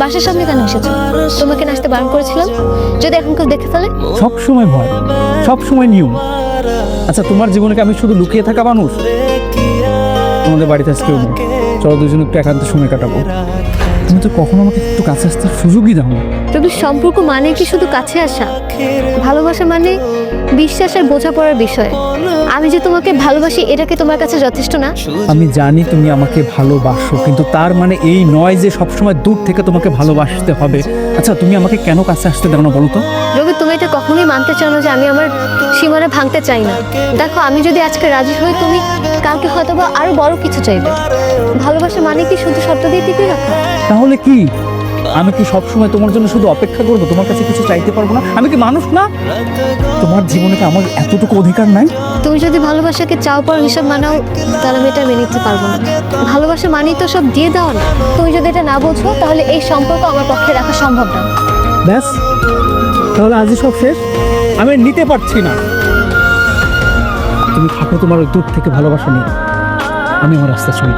বাসার সামনে কেন এসেছ? তোমাকে নাচতে বারণ করেছিলাম? যদি এখন কেউ দেখে ফেলে? সব সময় ভয় সব সময় নিয়ম। আচ্ছা তোমার জীবনে কি আমি শুধু লুকিয়ে থাকা মানুষ? তোমাদের বাড়িতে আজকে চলো দুজন একটু একান্ত সময় কাটাবো। তুমি তো কখনো আমাকে একটু কাছে আসতে সুযোগই দাও না। তবে সম্পর্ক মানে কি শুধু কাছে আসা? ভালোবাসা মানে বিশ্বাস আর বোঝাপড়ার বিষয়। আমি যে তোমাকে ভালোবাসি এটাকে তোমার কাছে যথেষ্ট না? আমি জানি তুমি আমাকে ভালোবাসো কিন্তু তার মানে এই নয় যে সবসময় দূর থেকে তোমাকে ভালোবাসতে হবে। আচ্ছা তুমি আমাকে কেন কাছে আসতে দাও না বলো তো? তুমি এটা কখনোই মানতে চাও না যে আমি আমার সীমানা ভাঙতে চাই না। দেখো আমি যদি আজকে রাজি হই তুমি কালকে হয়তো বা আরও বড় কিছু চাইবে। ভালোবাসা মানে কি শুধু শর্ত দিয়ে টিকে রাখা? তাহলে কি? আমি কি সবসময় তোমার জন্য শুধু অপেক্ষা করব? তোমার কাছে কিছু চাইতে পারব না? আমি কি মানুষ না? তোমার জীবনে কি আমার এতটুকু অধিকার নাই? তুমি যদি ভালোবাসাকে চাও পাও হিসাব মানাও তাহলে আমি এটা মেনে নিতে পারব না। ভালোবাসা মানেই তো সব দিয়ে দাও না। তুমি যদি এটা না বোঝো তাহলে এই সম্পর্ক আমার পক্ষে রাখা সম্ভব না। ব্যাস। তাহলে আজই সব শেষ? আমি নিতে পারছি না। তুমি থাকো তোমার ওই দূর থেকে ভালোবাসা নিয়ে আমি আমার রাস্তা চলি